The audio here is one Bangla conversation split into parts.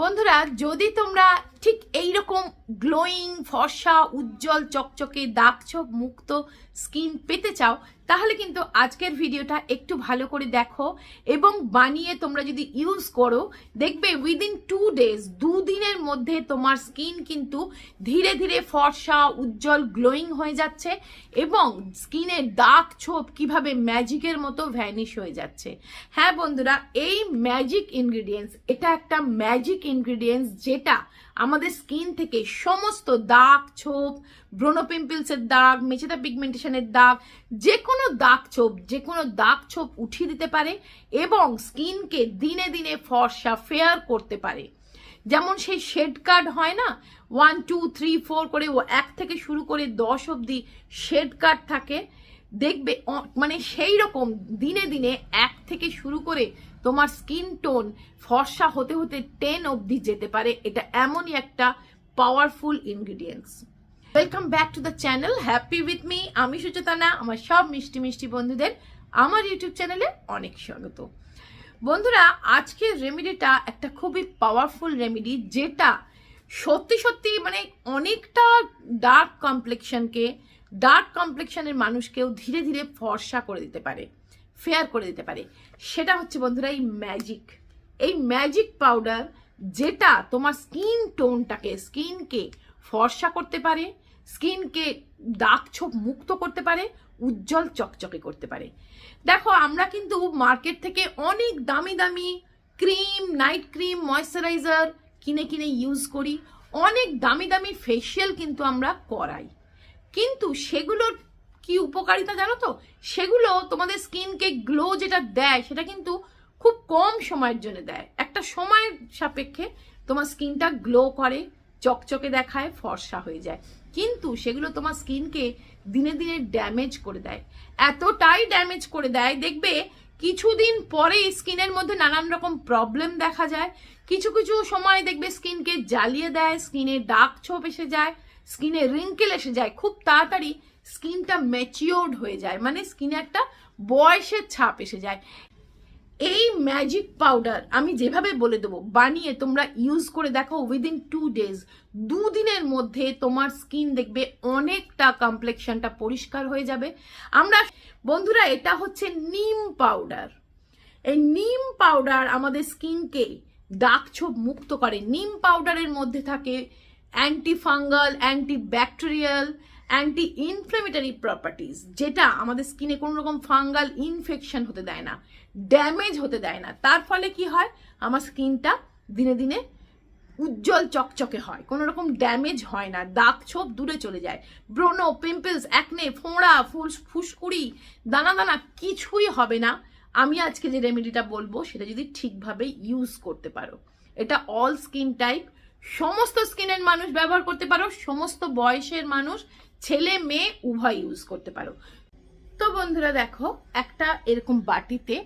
বন্ধুরা যদি তোমরা ঠিক এই রকম গ্লোয়িং, ফর্সা, উজ্জ্বল, চকচকে, দাগ ছোপ মুক্ত স্কিন পেতে চাও, তাহলে কিন্তু আজকের ভিডিওটা একটু ভালো করে দেখো এবং বানিয়ে তোমরা যদি ইউজ করো, দেখবে উইদিন টু ডেজ দুদিনের মধ্যে তোমার স্কিন কিন্তু ধীরে ধীরে ফর্সা, উজ্জ্বল, গ্লোয়িং হয়ে যাচ্ছে এবং স্কিনের দাগ ছোপ কীভাবে ম্যাজিকের মতো ভ্যানিশ হয়ে যাচ্ছে। হ্যাঁ বন্ধুরা, এই ম্যাজিক ইনগ্রিডিয়েন্টস এটা একটা ম্যাজিক ইনগ্রিডিয়েন্টস যেটা আমাদের স্কিন থেকে সমস্ত দাগ, ছোপ, ব্রোনো পিম্পলসের দাগ, মেচেদা পিগমেন্টেশনের দাগ যে কোনো দাগ ছোপ যে কোনো দাগ ছোপ উঠিয়ে দিতে পারে এবং স্কিনকে দিনে দিনে ফর্সা, ফেয়ার করতে পারে। যেমন সেই শেড কার্ড হয় না? ওয়ান, টু, থ্রি, ফোর করে ও এক থেকে শুরু করে দশ অবধি শেড কার্ড থাকে। দেখবে মানে সেই রকম দিনে দিনে এক থেকে শুরু করে তোমার স্কিন টোন ফর্সা হতে হতে টেন অবধি যেতে পারে। এটা এমনই একটা powerful ingredients welcome back to the channel happy with me আমি সুচেতনা, আমার সব মিষ্টি মিষ্টি বন্ধুদের আমার ইউটিউব চ্যানেলে অনেক স্বাগত। বন্ধুরা, আজকের রেমেডিটা একটা খুবই পাওয়ারফুল রেমেডি যেটা সত্যি সত্যি মানে অনেকটা ডার্ক কমপ্লেকশনকে ডার্ক কমপ্লেকশনের মানুষকেও ধীরে ধীরে ফর্সা করে দিতে পারে ফেয়ার করে দিতে পারে। সেটা হচ্ছে বন্ধুরা, এই ম্যাজিক এই ম্যাজিক পাউডার যেটা তোমার স্কিন টোনটাকে স্কিনকে ফর্সা করতে পারে স্কিনকে দাগ ছোপ মুক্ত করতে পারে, উজ্জ্বল চকচকে করতে পারে। দেখো, আমরা কিন্তু মার্কেট থেকে অনেক দামি দামি ক্রিম নাইট ক্রিম ময়শ্চারাইজার কিনে কিনে ইউজ করি। অনেক দামি দামি ফেসিয়াল কিন্তু আমরা করাই। কিন্তু সেগুলোর কি উপকারিতা জানো তো? সেগুলো তোমাদের স্কিনকে গ্লো যেটা দেয়, সেটা কিন্তু খুব কম সময়ের জন্য দেয়। একটা সময়ের সাপেক্ষে তোমার স্কিনটা গ্লো করে, চকচকে দেখায়, ফর্সা হয়ে যায়। কিন্তু সেগুলো তোমার স্কিনকে দিনে দিনে ড্যামেজ করে দেয়। এতটাই ড্যামেজ করে দেয়, দেখবে কিছুদিন পরে স্কিনের মধ্যে নানান রকম প্রবলেম দেখা যায়। কিছু কিছু সময় দেখবে স্কিনকে জ্বালিয়ে দেয়, স্কিনে ডাক ছোপ এসে যায়, স্কিনে রিঙ্কেল এসে যায়, খুব তাড়াতাড়ি স্কিনটা ম্যাচিওর্ড হয়ে যায়। মানে স্কিনে একটা বয়সের ছাপ এসে যায়। এই ম্যাজিক পাউডার আমি যেভাবে বলে দেবো, বানিয়ে তোমরা ইউজ করে দেখো উইদিন টু ডেজ দুদিনের মধ্যে তোমার স্কিন দেখবে অনেকটা কমপ্লেকশনটা পরিষ্কার হয়ে যাবে। আমরা, বন্ধুরা, এটা হচ্ছে নিম পাউডার এই নিম পাউডার আমাদের স্কিনকে দাগ ছোপ মুক্ত করে। নিম পাউডারের মধ্যে থাকে anti fungal anti bacterial anti inflammatory properties যেটা আমাদের স্কিনে কোনো রকম ফাঙ্গাল ইনফেকশন হতে দেয় না। ড্যামেজ হতে দেয় না। তার ফলে কি হয়? আমার স্কিনটা দিনে দিনে উজ্জ্বল চকচকে হয়। কোনো রকম ড্যামেজ হয় না। দাগ ছোপ দূরে চলে যায়। ব্রোনো পিম্পলস একনে ফোঁড়া, ফুস, ফুসকুড়ি, দানা দানা কিছুই হবে না। আমি আজকে যে রেমেডিটা বলব, সেটা যদি ঠিকভাবে ইউজ করতে পারো। এটা অল স্কিন টাইপ সমস্ত স্কিনের মানুষ ব্যবহার করতে পারো। সমস্ত বয়সের মানুষ, ছেলে, মেয়ে, উভয় ইউজ করতে পারো। তো বন্ধুরা দেখো, একটা এরকম বাটিতে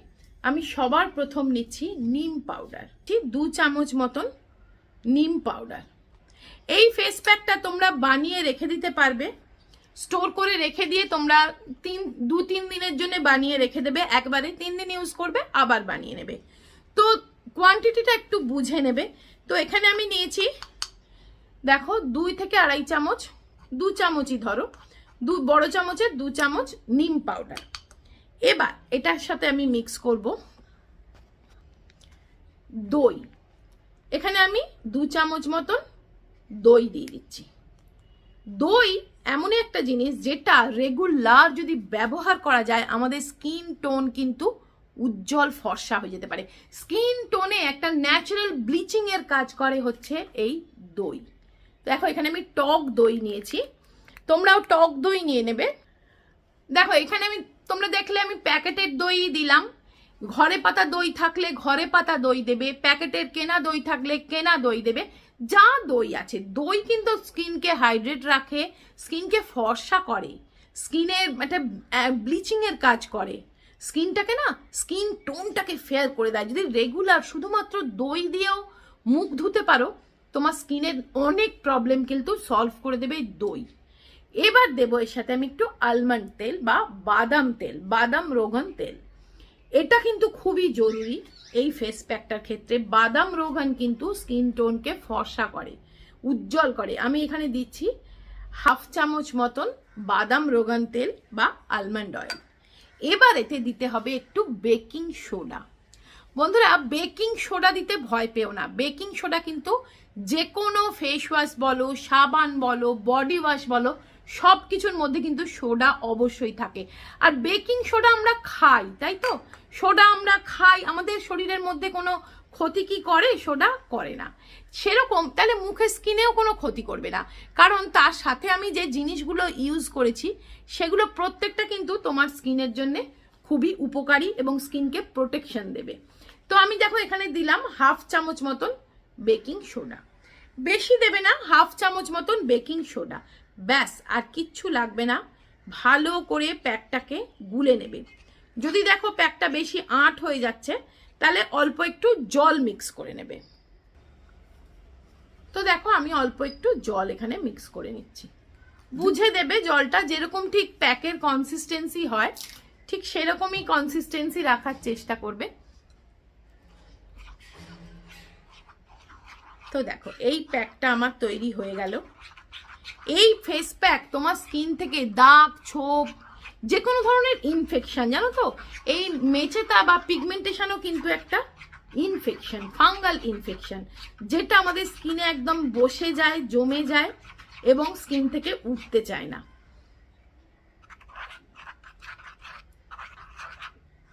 আমি সবার প্রথম নিচ্ছি নিম পাউডার ঠিক দু চামচ মতন নিম পাউডার এই ফেস প্যাকটা তোমরা বানিয়ে রেখে দিতে পারবে। স্টোর করে রেখে দিয়ে তোমরা তিন, দু, তিন দিনের জন্য বানিয়ে রেখে দেবে। একবারে তিন দিন ইউজ করবে, আবার বানিয়ে নেবে। তো কোয়ান্টিটিটা একটু বুঝে নেবে। তো এখানে আমি নিয়েছি, দেখো, দুই থেকে আড়াই চামচ, দু চামচই ধরো, দু, বড় চামচের দু চামচ নিম পাউডার এবার এটার সাথে আমি মিক্স করব দই। এখানে আমি দু চামচ মতন দই দিয়ে দিচ্ছি। দই এমনই একটা জিনিস যেটা রেগুলার যদি ব্যবহার করা যায়, আমাদের স্কিন টোন কিন্তু উজ্জ্বল ফর্সা হয়ে যেতে পারে। স্কিন টোনে একটা ন্যাচারাল ব্লিচিং এর কাজ করে হচ্ছে এই দই। দেখো, এখানে আমি টক দই নিয়েছি। তোমরাও টক দই নিয়ে নেবে। দেখো, এখানে আমি তোমরা দেখলে আমি প্যাকেটের দই দিলাম। ঘরে পাতা দই থাকলে ঘরে পাতা দই দেবে, প্যাকেটের কেনা দই থাকলে কেনা দই দেবে। যা দই আছে, দই কিন্তু স্কিনকে হাইড্রেট রাখে, স্কিনকে ফর্সা করে, স্কিনের একটা ব্লিচিং এর কাজ করে। স্কিনটাকে না, স্কিন টোনটাকে ফেয়ার করে দেয়। যদি রেগুলার শুধুমাত্র দই দিয়েও মুখ ধুতে পারো, তোমার স্কিনের অনেক প্রবলেম কিন্তু সলভ করে দেবে দই। এবার দেবো এর সাথে আমি একটু আলমন্ড তেল বা বাদাম তেল, বাদাম রোগন তেল। এটা কিন্তু খুবই জরুরি এই ফেস প্যাকটার ক্ষেত্রে। বাদাম রোগান কিন্তু স্কিন টোনকে ফর্সা করে, উজ্জ্বল করে। আমি এখানে দিচ্ছি হাফ চামচ মতন বাদাম রোগান তেল বা আলমন্ড অয়েল এবার এতে দিতে হবে একটু বেকিং সোডা বন্ধুরা বেকিং সোডা দিতে ভয় পেও না। বেকিং সোডা কিন্তু যে কোনো ফেস ওয়াশ বলো, সাবান বলো বডি ওয়াশ বলো সব কিছুর মধ্যে কিন্তু সোডা অবশ্যই থাকে। আর বেকিং সোডা আমরা খাই, তাই তো? সোডা আমরা খাই, আমাদের শরীরের মধ্যে কোনো ক্ষতি কি করে? সোডা করে না। সেরকম, তাহলে মুখে স্কিনেও কোনো ক্ষতি করবে না। কারণ তার সাথে আমি যে জিনিসগুলো ইউজ করেছি, সেগুলো প্রত্যেকটা কিন্তু তোমার স্কিনের জন্য খুবই উপকারী এবং স্কিনকে প্রোটেকশন দেবে। তো আমি দেখো এখানে দিলাম হাফ চামচ মতন বেকিং সোডা। বেশি দেবে না, হাফ চামচ মতন বেকিং সোডা। ব্যাস, আর কিচ্ছু লাগবে না। ভালো করে প্যাকটাকে গুলে নেবে। যদি দেখো প্যাকটা বেশি আঁট হয়ে যাচ্ছে, তাহলে অল্প একটু জল মিক্স করে নেবে। তো দেখো, আমি অল্প একটু জল এখানে মিক্স করে নিচ্ছি। বুঝে দেবে জলটা যেরকম ঠিক প্যাকের কনসিস্টেন্সি হয়, ঠিক সেরকমই কনসিস্টেন্সি রাখার চেষ্টা করবে। তো দেখো, এই প্যাকটা আমার তৈরি হয়ে গেল। এই ফেস প্যাক তোমার স্কিন থেকে দাগ, ছোপ যে কোনো ধরনের ইনফেকশন জানো তো? এই মেচেতা বা পিগমেন্টেশনও কিন্তু একটা ইনফেকশন ফাঙ্গাল ইনফেকশন যেটা আমাদের স্কিনে একদম বসে যায়, জমে যায় এবং স্কিন থেকে উঠতে চায় না।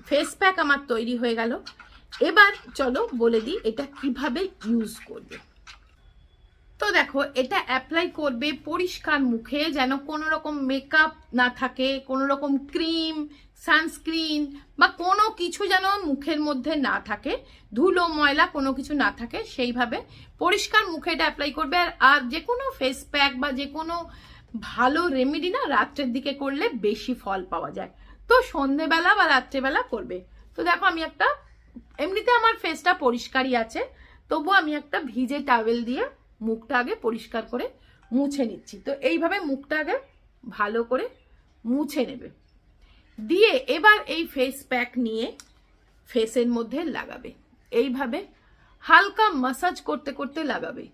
ফেস প্যাক আমার তৈরি হয়ে গেল। এবার চলো বলে দিই এটা কীভাবে ইউজ করবে। তো দেখো, এটা অ্যাপ্লাই করবে পরিষ্কার মুখে যেন কোনো রকম মেকআপ না থাকে, কোনো রকম ক্রিম সানস্ক্রিন বা কোনো কিছু যেন মুখের মধ্যে না থাকে, ধুলো, ময়লা কোনো কিছু না থাকে, সেইভাবে পরিষ্কার মুখে এটা অ্যাপ্লাই করবে। আর আর যে কোনো ফেস প্যাক বা যে কোনো ভালো রেমেডি না রাত্রের দিকে করলে বেশি ফল পাওয়া যায়। তো সন্ধেবেলা বা রাত্রেবেলা করবে। তো দেখো, আমি একটা, এমনিতে আমার ফেসটা পরিষ্কারই আছে তবু আমি একটা ভিজে টাওয়েল দিয়ে মুখটা আগে পরিষ্কার করে মুছে নিচ্ছি। তো এইভাবে মুখটা আগে ভালো করে মুছে নেবে। দিয়ে এবার এই ফেস প্যাক নিয়ে ফেসের মধ্যে লাগাবে। এইভাবে হালকা মাসাজ করতে করতে লাগাবে।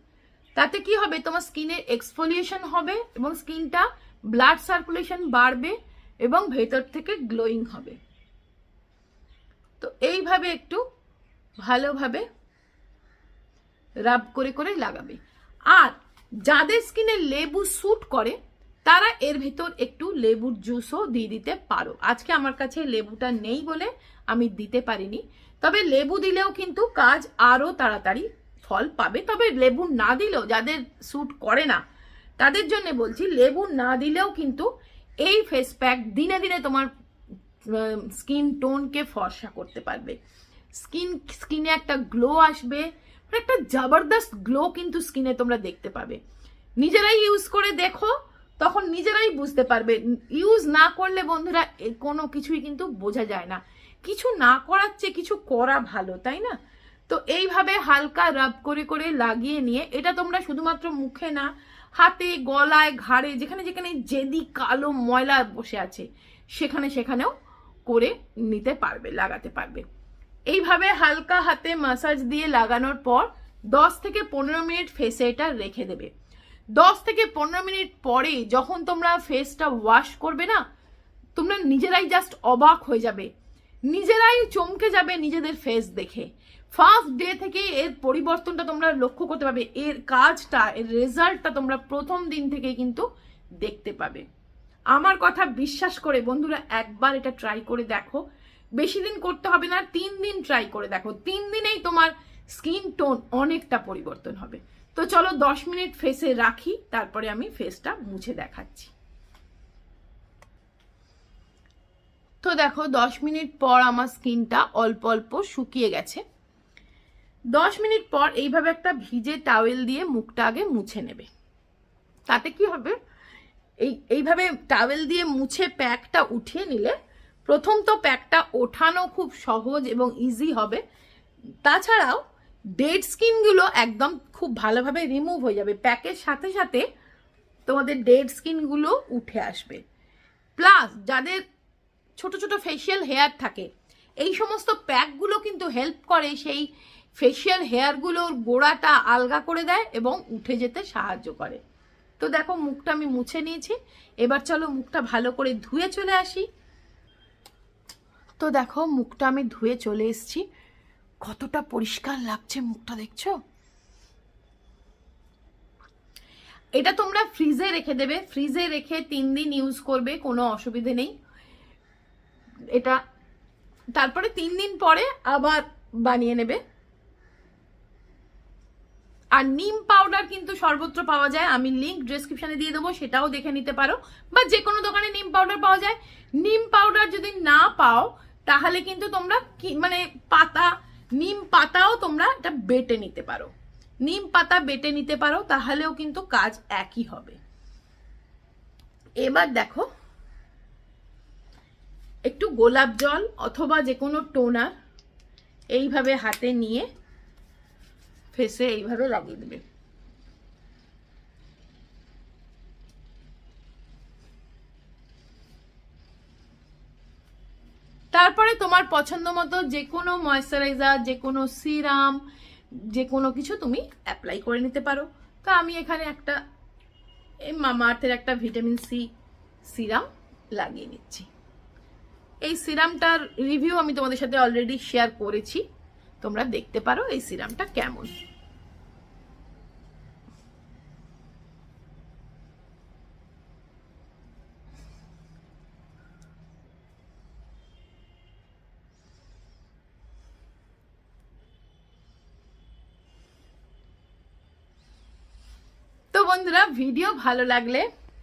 তাতে কি হবে? তোমার স্কিনের এক্সফোলিয়েশন হবে এবং স্কিনটা ব্লাড সার্কুলেশন বাড়বে এবং ভেতর থেকে গ্লোয়িং হবে। তো এইভাবে একটু ভালোভাবে রাব করে করে লাগাবে। আর যাদের স্কিনে লেবু স্যুট করে, তারা এর ভিতর একটু লেবুর জুসও দিয়ে দিতে পারো। আজকে আমার কাছে লেবুটা নেই বলে আমি দিতে পারিনি। তবে লেবু দিলেও কিন্তু কাজ আরও তাড়াতাড়ি ফল পাবে। তবে লেবু না দিলেও, যাদের স্যুট করে না, তাদের জন্য বলছি, লেবু না দিলেও কিন্তু এই ফেস প্যাক দিনে দিনে তোমার স্কিন টোনকে ফর্সা করতে পারবে। স্কিন, স্কিনে একটা গ্লো আসবে একটা জবরদস্ত গ্লো কিন্তু স্কিনে তোমরা দেখতে পাবে। নিজেরাই ইউজ করে দেখো, তখন নিজেরাই বুঝতে পারবে। ইউজ না করলে বন্ধুরা কোনো কিছুই কিন্তু বোঝা যায় না। কিছু না করার চেয়ে কিছু করা ভালো, তাই না? তো এইভাবে হালকা রাব করে করে লাগিয়ে নিয়ে, এটা তোমরা শুধুমাত্র মুখে না, হাতে, গলায়, ঘাড়ে, যেখানে যেখানে জেদি কালো ময়লা বসে আছে, সেখানে, সেখানেও করে নিতে পারবে, লাগাতে পারবে। এইভাবে হালকা হাতে মাসাজ দিয়ে লাগানোর পর দশ থেকে পনেরো মিনিট ফেসে এটা রেখে দেবে। দশ থেকে পনেরো মিনিট পরে যখন তোমরা ফেসটা ওয়াশ করবে না, তোমরা নিজেরাই জাস্ট অবাক হয়ে যাবে। নিজেরাই চমকে যাবে নিজেদের ফেস দেখে। ফার্স্ট ডে থেকে এর পরিবর্তনটা তোমরা লক্ষ্য করতে পারবে এর কাজটা, এর রেজাল্টটা তোমরা প্রথম দিন থেকে কিন্তু দেখতে পাবে। আমার কথা বিশ্বাস করে বন্ধুরা একবার এটা ট্রাই করে দেখো। বেশি দিন করতে হবে না, তিন দিন ট্রাই করে দেখো। তিন দিনেই তোমার স্কিন টোন অনেকটা পরিবর্তন হবে। তো চলো দশ মিনিট ফেসে রাখি, তারপরে আমি ফেসটা মুছে দেখাচ্ছি। তো দেখো, দশ মিনিট পর আমার স্কিনটা অল্প অল্প শুকিয়ে গেছে। দশ মিনিট পর এইভাবে একটা ভিজে টাওয়েল দিয়ে মুখটা আগে মুছে নেবে। তাতে কি হবে? এই, এইভাবে টাওয়েল দিয়ে মুছে প্যাকটা উঠিয়ে নিলে প্রথম তো প্যাকটা ওঠানো খুব সহজ এবং ইজি হবে। তাছাড়াও ডেড স্কিনগুলো একদম খুব ভালোভাবে রিমুভ হয়ে যাবে। প্যাকের সাথে সাথে তোমাদের ডেড স্কিনগুলো উঠে আসবে। প্লাস যাদের ছোট ছোট ফেসিয়াল হেয়ার থাকে, এই সমস্ত প্যাকগুলো কিন্তু হেল্প করে সেই ফেসিয়াল হেয়ারগুলোর গোড়াটা আলগা করে দেয় এবং উঠে যেতে সাহায্য করে। তো দেখো, মুখটা আমি মুছে নিয়েছি। এবার চলো মুখটা ভালো করে ধুয়ে চলে আসি। তো দেখো, মুখটা আমি ধুয়ে চলে এসেছি। কতটা পরিষ্কার লাগছে মুখটা, দেখছ? এটা তোমরা ফ্রিজে রেখে দেবে। ফ্রিজে রেখে তিন দিন ইউজ করবে, কোনো অসুবিধে নেই। এটা তারপরে তিন দিন পরে আবার বানিয়ে নেবে। আর নিম পাউডার কিন্তু সর্বত্র পাওয়া যায়। আমি লিঙ্ক ডেসক্রিপশনে দিয়ে দেবো, সেটাও দেখে নিতে পারো। বা যে কোনো দোকানে নিম পাউডার পাওয়া যায়। নিম পাউডার যদি না পাও তাহলে কিন্তু তোমরা কি মানে পাতা, নিম পাতাও তোমরা এটা বেটে নিতে পারো। নিম পাতা বেটে নিতে পারো, তাহলেও কিন্তু কাজ একই হবে। এবার দেখো, একটু গোলাপ জল অথবা যে কোনো টোনার এইভাবে হাতে নিয়ে ফেসে এইভাবে লাগিয়ে দেবে। তারপরে তোমার পছন্দ মতো যে কোনো ময়শ্চারাইজার যে কোনো সিরাম যে কোনো কিছু তুমি অ্যাপ্লাই করে নিতে পারো। তো আমি এখানে একটা, এই মামা আর্থের একটা ভিটামিন সি সিরাম লাগিয়ে নিচ্ছি। এই সিরামটার রিভিউ আমি তোমাদের সাথে অলরেডি শেয়ার করেছি। তোমরা দেখতে পারো এই সিরামটা কেমন। বন্ধুরা ভিডিও ভালো লাগলে